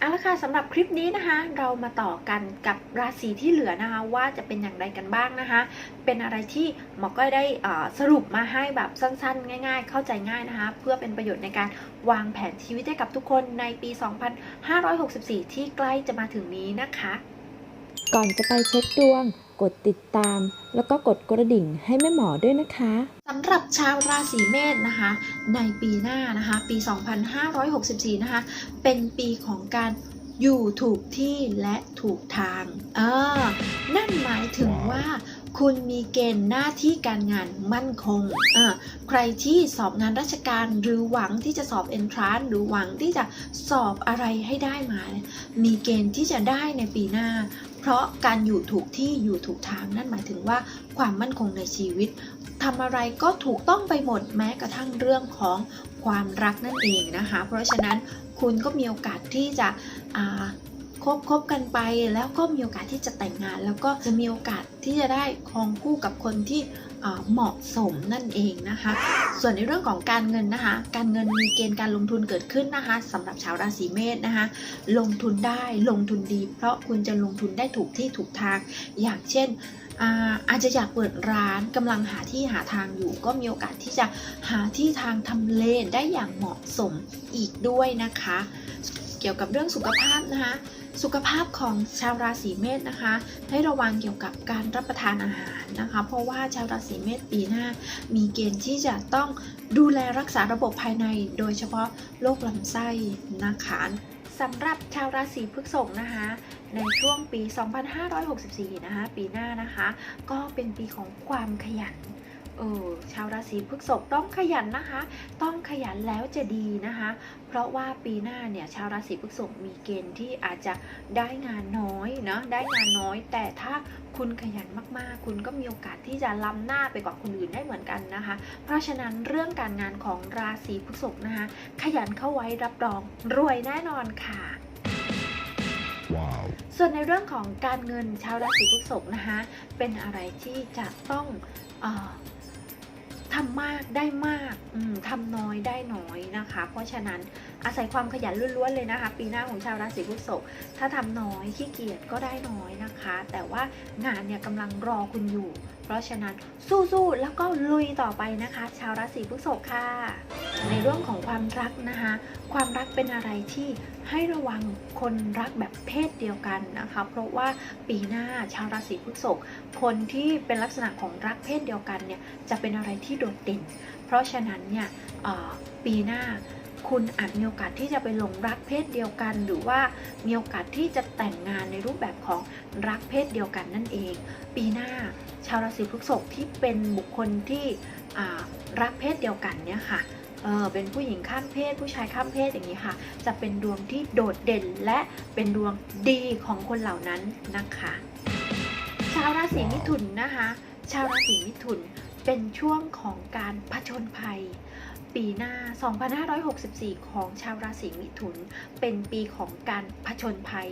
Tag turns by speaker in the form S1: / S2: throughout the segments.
S1: เอาละค่ะสำหรับคลิปนี้นะคะ เรามาต่อกันกับราศีที่เหลือนะคะ ว่าจะเป็นอย่างไรกันบ้างนะคะ เป็นอะไรที่หมอก้อยได้สรุปมาให้แบบสั้นๆ ง่าย ๆ เข้าใจง่ายนะคะ เพื่อเป็นประโยชน์ในการวางแผนชีวิตให้กับทุกคนในปี 2564 ที่ใกล้จะมาถึงนี้นะคะ
S2: ก่อนจะไปเช็คดวง กดติดตาม แล้วก็กดกระดิ่งให้แม่หมอด้วยนะคะ
S1: สำหรับชาวราศีเมษนะคะ ในปีหน้านะคะ ปี 2564 นะคะ เป็นปีของการอยู่ถูกที่และถูกทางเออนั่นหมายถึงว่าคุณมีเกณฑ์หน้าที่การงานมั่นคงเออใครที่สอบงานราชการหรือหวังที่จะสอบเอนทรานหรือหวังที่จะสอบอะไรให้ได้มาเนี่ยมีเกณฑ์ที่จะได้ในปีหน้า เพราะการอยู่ถูกที่อยู่ถูกทางนั่นหมายถึงว่าความมั่นคงในชีวิตทำอะไรก็ถูกต้องไปหมดแม้กระทั่งเรื่องของความรักนั่นเองนะคะ เพราะฉะนั้นคุณก็มีโอกาสที่จะคบคบกันไปแล้วก็มีโอกาสที่จะแต่งงาน แล้วก็จะมีโอกาสที่จะได้ครองคู่กับคนที่ เหมาะสมนั่นเองนะคะ ส่วนในเรื่องของการเงินนะคะ การเงินมีเกณฑ์การลงทุนเกิดขึ้นนะคะสำหรับชาวราศีเมษนะคะ ลงทุนได้ลงทุนดี เพราะคุณจะลงทุนได้ถูกที่ถูกทาง อย่างเช่นอาอาจจะอยากเปิดร้านกำลังหาที่หาทางอยู่ก็มีโอกาสที่จะหาที่ทางทำเลได้อย่างเหมาะสมอีกด้วยนะคะ เกี่ยวกับเรื่องสุขภาพนะคะ สุขภาพของชาวราศีเมษนะคะ ให้ระวังเกี่ยวกับการรับประทานอาหารนะคะ เพราะว่าชาวราศีเมษปีหน้า มีเกณฑ์ที่จะต้องดูแลรักษาระบบภายใน โดยเฉพาะโรคลำไส้นะคะสำหรับชาวราศีพฤษภนะคะ ในช่วงปี 2564 นะคะ ปีหน้านะคะ ก็เป็นปีของความขยัน เออชาวราศีพฤษภต้องขยันนะคะ ต้องขยันแล้วจะดีนะคะ เพราะว่าปีหน้าเนี่ยชาวราศีพฤษภมีเกณฑ์ที่อาจจะได้งานน้อยเนาะได้งานน้อย แต่ถ้าคุณขยันมากๆ คุณก็มีโอกาสที่จะล้ำหน้าไปกว่าคนอื่นได้เหมือนกันนะคะ เพราะฉะนั้นเรื่องการงานของราศีพฤษภนะคะ ขยันเข้าไว้รับรองรวยแน่นอนค่ะ
S3: Wow.
S1: ส่วนในเรื่องของการเงินชาวราศีพฤษภนะคะ เป็นอะไรที่จะต้องเออ ทำมากได้มากอืมทำน้อยได้น้อยนะคะ เพราะฉะนั้น อาศัยความขยันล้วนๆเลยนะคะ ปีหน้าของชาวราศีพฤษภถ้าทำน้อยขี้เกียจก็ได้น้อยนะคะ แต่ว่างานเนี่ยกำลังรอคุณอยู่ เพราะฉะนั้นสู้ๆแล้วก็ลุยต่อไปนะคะ ชาวราศีพฤษภค่ะ ในเรื่องของความรักนะคะ ความรักเป็นอะไรที่ให้ระวังคนรักแบบเพศเดียวกันนะคะ เพราะว่าปีหน้าชาวราศีพฤษภคนที่เป็นลักษณะของรักเพศเดียวกันเนี่ยจะเป็นอะไรที่โดดเด่น เพราะฉะนั้นเนี่ยปีหน้า คุณอาจมีโอกาสที่จะไปหลงรักเพศเดียวกัน หรือว่ามีโอกาสที่จะแต่งงานในรูปแบบของรักเพศเดียวกันนั่นเอง ปีหน้าชาวราศีพฤษภที่เป็นบุคคลที่รักเพศเดียวกันเนี่ยค่ะเออเป็นผู้หญิงข้ามเพศ ผู้ชายข้ามเพศอย่างนี้ค่ะ จะเป็นดวงที่โดดเด่นและเป็นดวงดีของคนเหล่านั้นนะคะ ชาวราศีมิถุนนะคะ ชาวราศีมิถุนเป็นช่วงของการผจญภัย ปีหน้า 2564 ของชาวราศีมิถุน เป็นปีของการผจญภัย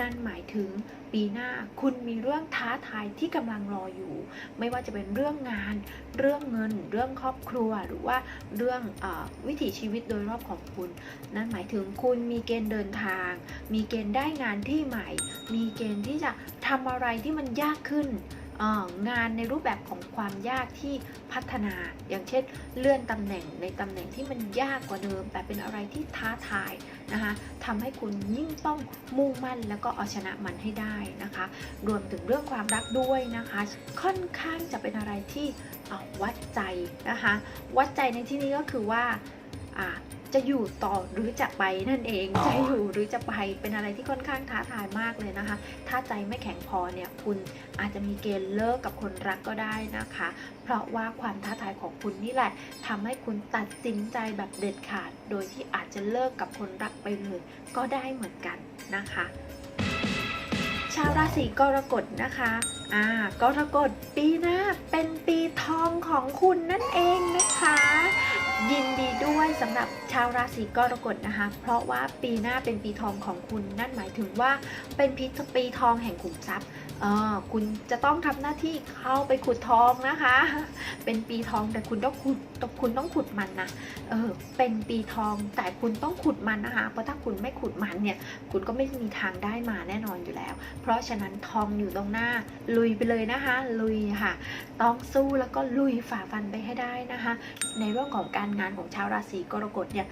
S1: นั่นหมายถึงปีหน้าคุณมีเรื่องท้าทายที่กำลังรออยู่ ไม่ว่าจะเป็นเรื่องงาน เรื่องเงิน เรื่องครอบครัว หรือว่าเรื่องอวิถีชีวิตโดยรอบของคุณ นั่นหมายถึงคุณมีเกณฑ์เดินทาง มีเกณฑ์ได้งานที่ใหม่ มีเกณฑ์ที่จะทำอะไรที่มันยากขึ้น งานในรูปแบบของความยากที่พัฒนา อย่างเช่น เลื่อนตำแหน่งในตำแหน่งที่มันยากกว่าเดิม แต่เป็นอะไรที่ท้าทายนะคะทำให้คุณยิ่งต้องมุ่งมั่นแล้วก็เอาชนะมันให้ได้นะคะ รวมถึงเรื่องความรักด้วยนะคะ ค่อนข้างจะเป็นอะไรที่เอ่อวัดใจนะคะ วัดใจในที่นี้ก็คือว่า จะอยู่ต่อหรือจะไปนั่นเองจะอยู่หรือจะไปเป็นอะไรที่ค่อนข้างท้าทายมากเลยนะคะ ถ้าใจไม่แข็งพอเนี่ยคุณอาจจะมีเกณฑ์เลิกกับคนรักก็ได้นะคะ เพราะว่าความท้าทายของคุณนี่แหละทำให้คุณตัดสินใจแบบเด็ดขาด โดยที่อาจจะเลิกกับคนรักไปเลยก็ได้เหมือนกันนะคะชาวราศีกรกฎนะคะ อ่า กรกฎปีหน้าเป็นปีทองของคุณนั่นเองนะคะ ยินดีด้วยสำหรับชาวราศีกรกฎนะคะ เพราะว่าปีหน้าเป็นปีทองของคุณ นั่นหมายถึงว่าเป็นปีปีทองแห่งขุมทรัพย์ คุณจะต้องทำหน้าที่เข้าไปขุดทองนะคะ เป็นปีทองแต่คุณต้องขุดคุณต้องขุดมันนะเออเป็นปีทองแต่คุณต้องขุดมันนะคะ เพราะถ้าคุณไม่ขุดมันเนี่ย คุณก็ไม่มีทางได้มาแน่นอนอยู่แล้ว เพราะฉะนั้นทองอยู่ตรงหน้า ลุยไปเลยนะคะ ลุยค่ะ ต้องสู้แล้วก็ลุยฝ่าฟันไปให้ได้นะคะ ในเรื่องของการงานของชาวราศีกรกฎเนี่ย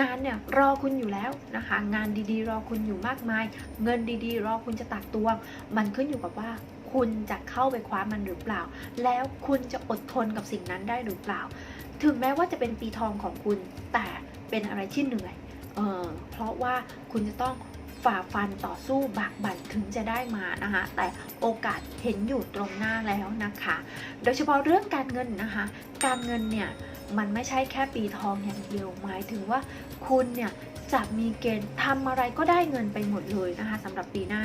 S1: งานเนี่ยรอคุณอยู่แล้วนะคะ งานดีๆ รอคุณอยู่มากมาย เงินดีๆ รอคุณจะตักตวงมันขึ้นอยู่กับว่าคุณจะเข้าไปคว้ามันหรือเปล่า แล้วคุณจะอดทนกับสิ่งนั้นได้หรือเปล่า ถึงแม้ว่าจะเป็นปีทองของคุณ แต่เป็นอะไรที่เหนื่อยเออเพราะว่าคุณจะต้องฝ่าฟันต่อสู้บากบั่นถึงจะได้มานะคะแต่โอกาสเห็นอยู่ตรงหน้าแล้วนะคะ โดยเฉพาะเรื่องการเงินนะคะ การเงินเนี่ยมันไม่ใช่แค่ปีทองอย่างเดียวหมายถึงว่าคุณเนี่ย จะมีเกณฑ์ทำอะไรก็ได้เงินไปหมดเลยนะคะสำหรับปีหน้า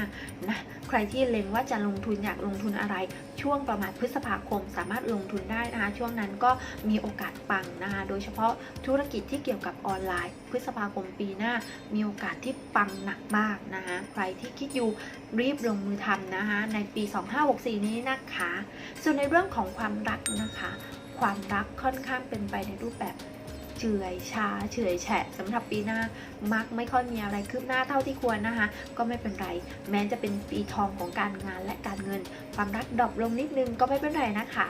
S1: นะใครที่เล็งว่าจะลงทุนอยากลงทุนอะไร ช่วงประมาณพฤษภาคมสามารถลงทุนได้นะคะช่วงนั้นก็มีโอกาสปังนะคะโดยเฉพาะธุรกิจที่เกี่ยวกับออนไลน์ พฤษภาคมปีหน้า มีโอกาสที่ปังหนักมากนะคะใครที่คิดอยู่รีบลงมือทำนะคะในปี 2564 นี้นะคะ ส่วนในเรื่องของความรักนะคะ ความรักค่อนข้างเป็นไปในรูปแบบ เฉื่อยช้าเฉื่อยแฉะสำหรับปีหน้ามักไม่ค่อยมีอะไรคืบหน้าเท่าที่ควรนะคะ ก็ไม่เป็นไร แม้จะเป็นปีทองของการงานและการเงิน ความรักดรอปลงนิดนึงก็ไม่เป็นไรนะคะ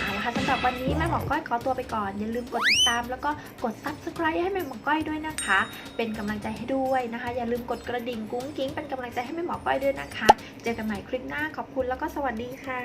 S1: เอาละค่ะสำหรับวันนี้แม่หมอก้อยขอตัวไปก่อน อย่าลืมกดติดตาม แล้วก็กด subscribe ให้แม่หมอก้อยด้วยนะคะ เป็นกำลังใจให้ด้วยนะคะ อย่าลืมกดกระดิ่งกุ้งกิ้งเป็นกำลังใจให้แม่หมอก้อยด้วยนะคะ เจอกันใหม่คลิปหน้าขอบคุณแล้วก็สวัสดีค่ะ